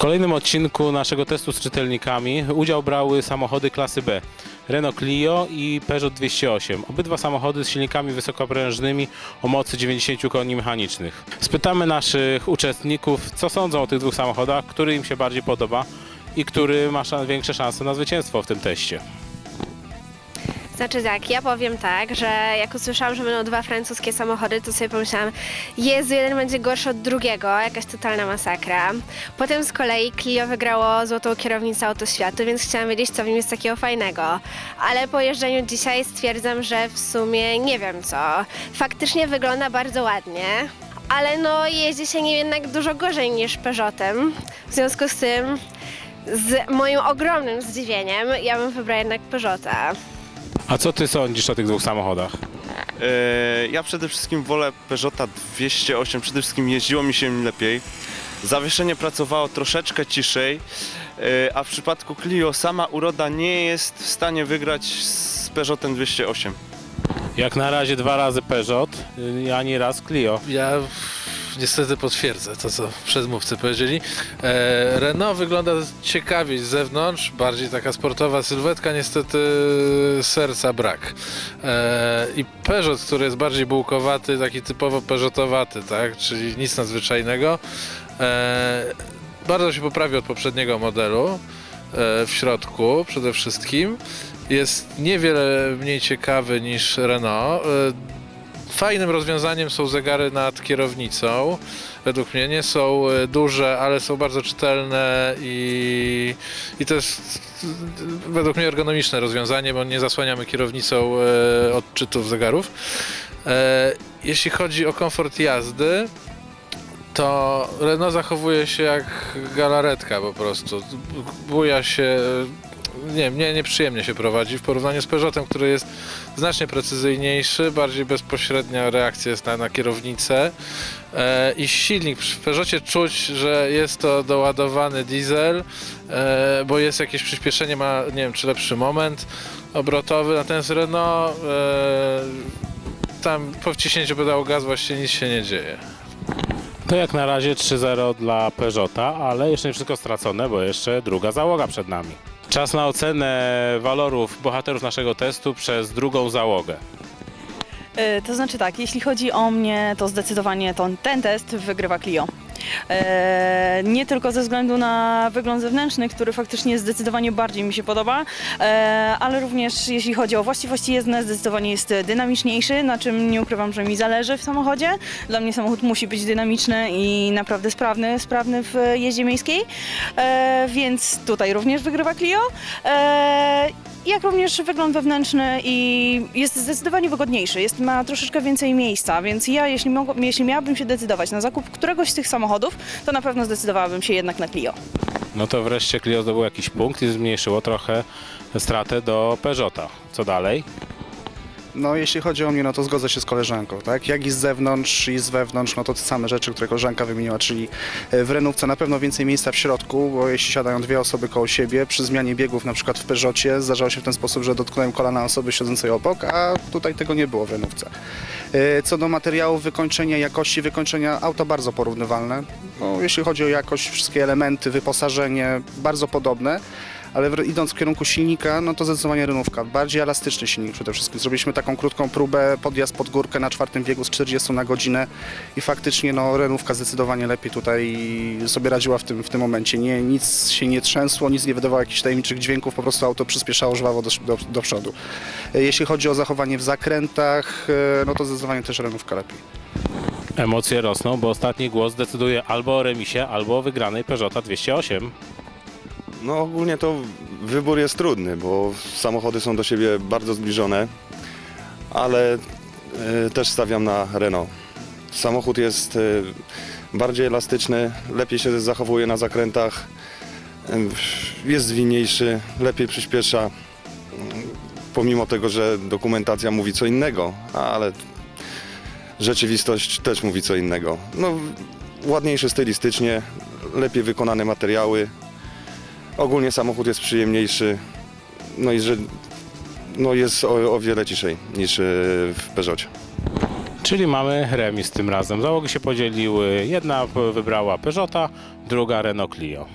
kolejnym odcinku naszego testu z czytelnikami udział brały samochody klasy B. Renault Clio i Peugeot 208. Obydwa samochody z silnikami wysokoprężnymi o mocy 90 koni mechanicznych. Spytamy naszych uczestników, co sądzą o tych dwóch samochodach, który im się bardziej podoba i który ma większe szanse na zwycięstwo w tym teście. Znaczy tak, ja powiem tak, że jak usłyszałam, że będą dwa francuskie samochody, to sobie pomyślałam, Jezu, jeden będzie gorszy od drugiego, jakaś totalna masakra. Potem z kolei Clio wygrało złotą kierownicę autoświatu, więc chciałam wiedzieć, co w nim jest takiego fajnego. Ale po jeżdżeniu dzisiaj stwierdzam, że w sumie nie wiem co. Faktycznie wygląda bardzo ładnie, ale no jeździ się nim jednak dużo gorzej niż Peugeotem. W związku z tym, z moim ogromnym zdziwieniem, ja bym wybrała jednak Peugeota. A co ty sądzisz o tych dwóch samochodach? E, Ja przede wszystkim wolę Peugeota 208, przede wszystkim jeździło mi się nim lepiej. Zawieszenie pracowało troszeczkę ciszej, e, a w przypadku Clio sama uroda nie jest w stanie wygrać z Peugeotem 208. Jak na razie dwa razy Peugeot, y, ani raz Clio. Ja niestety potwierdzę to, co przedmówcy powiedzieli. E, Renault wygląda ciekawiej z zewnątrz, bardziej taka sportowa sylwetka, niestety serca brak. E, I Peugeot, który jest bardziej bułkowaty, taki typowo Peugeotowaty, tak? czyli nic nadzwyczajnego. E, bardzo się poprawił od poprzedniego modelu e, w środku przede wszystkim. Jest niewiele mniej ciekawy niż Renault. E, Fajnym rozwiązaniem są zegary nad kierownicą. Według mnie nie są e, duże, ale są bardzo czytelne i, i to jest według mnie ergonomiczne rozwiązanie, bo nie zasłaniamy kierownicą e, odczytów zegarów. E, Jeśli chodzi o komfort jazdy, to Renault zachowuje się jak galaretka po prostu. Buja się, nie mnie nieprzyjemnie się prowadzi w porównaniu z Peugeotem, który jest znacznie precyzyjniejszy, bardziej bezpośrednia reakcja jest na, na kierownicę e, i silnik w Peugeotie czuć, że jest to doładowany diesel, e, bo jest jakieś przyspieszenie, ma nie wiem czy lepszy moment obrotowy, natomiast Renault e, tam po wciśnięciu pedału gaz właściwie nic się nie dzieje. To jak na razie 3-0 dla Peugeota, ale jeszcze nie wszystko stracone, bo jeszcze druga załoga przed nami. Czas na ocenę walorów bohaterów naszego testu przez drugą załogę. E, To znaczy tak, jeśli chodzi o mnie, to zdecydowanie to, ten test wygrywa Clio. E, nie tylko ze względu na wygląd zewnętrzny, który faktycznie zdecydowanie bardziej mi się podoba, e, ale również jeśli chodzi o właściwości jezdne, zdecydowanie jest dynamiczniejszy, na czym nie ukrywam, że mi zależy w samochodzie. Dla mnie samochód musi być dynamiczny i naprawdę sprawny, sprawny w jeździe miejskiej, e, więc tutaj również wygrywa Clio. Jak również wygląd wewnętrzny i jest zdecydowanie wygodniejszy, jest, ma troszeczkę więcej miejsca, więc ja jeśli, mogło, jeśli miałabym się decydować na zakup któregoś z tych samochodów, to na pewno zdecydowałabym się jednak na Clio. No to wreszcie Clio zdobył jakiś punkt i zmniejszyło trochę stratę do Peugeota. Co dalej? No, jeśli chodzi o mnie, no to zgodzę się z koleżanką, tak? Jak i z zewnątrz, i z wewnątrz, no to te same rzeczy, które koleżanka wymieniła, czyli e, w Renówce na pewno więcej miejsca w środku, bo jeśli siadają dwie osoby koło siebie, przy zmianie biegów, na przykład w Peugeocie, zdarzało się w ten sposób, że dotknąłem kolana osoby siedzącej obok, a tutaj tego nie było w Renówce. E, Co do materiałów, wykończenia, jakości wykończenia, auto bardzo porównywalne. No, jeśli chodzi o jakość, wszystkie elementy, wyposażenie, bardzo podobne. Ale idąc w kierunku silnika, no to zdecydowanie renówka. Bardziej elastyczny silnik przede wszystkim. Zrobiliśmy taką krótką próbę, podjazd pod górkę na czwartym biegu z 40 na godzinę i faktycznie no, renówka zdecydowanie lepiej tutaj sobie radziła w tym, w tym momencie. Nie, nic się nie trzęsło, nic nie wydawało jakichś tajemniczych dźwięków, po prostu auto przyspieszało żwawo do, do, do przodu. E, Jeśli chodzi o zachowanie w zakrętach, e, no to zdecydowanie też renówka lepiej. Emocje rosną, bo ostatni głos decyduje albo o remisie, albo o wygranej Peugeota 208. No ogólnie to wybór jest trudny, bo samochody są do siebie bardzo zbliżone, ale e, też stawiam na Renault. Samochód jest e, bardziej elastyczny, lepiej się zachowuje na zakrętach, e, jest zwinniejszy, lepiej przyspiesza, mm, pomimo tego, że dokumentacja mówi co innego, ale rzeczywistość też mówi co innego. No, ładniejszy stylistycznie, lepiej wykonane materiały, Ogólnie samochód jest przyjemniejszy, no i że no jest o, o wiele ciszej niż e, w Peugeocie. Czyli mamy remis tym razem. Załogi się podzieliły. Jedna wybrała Peugeota, druga Renault Clio.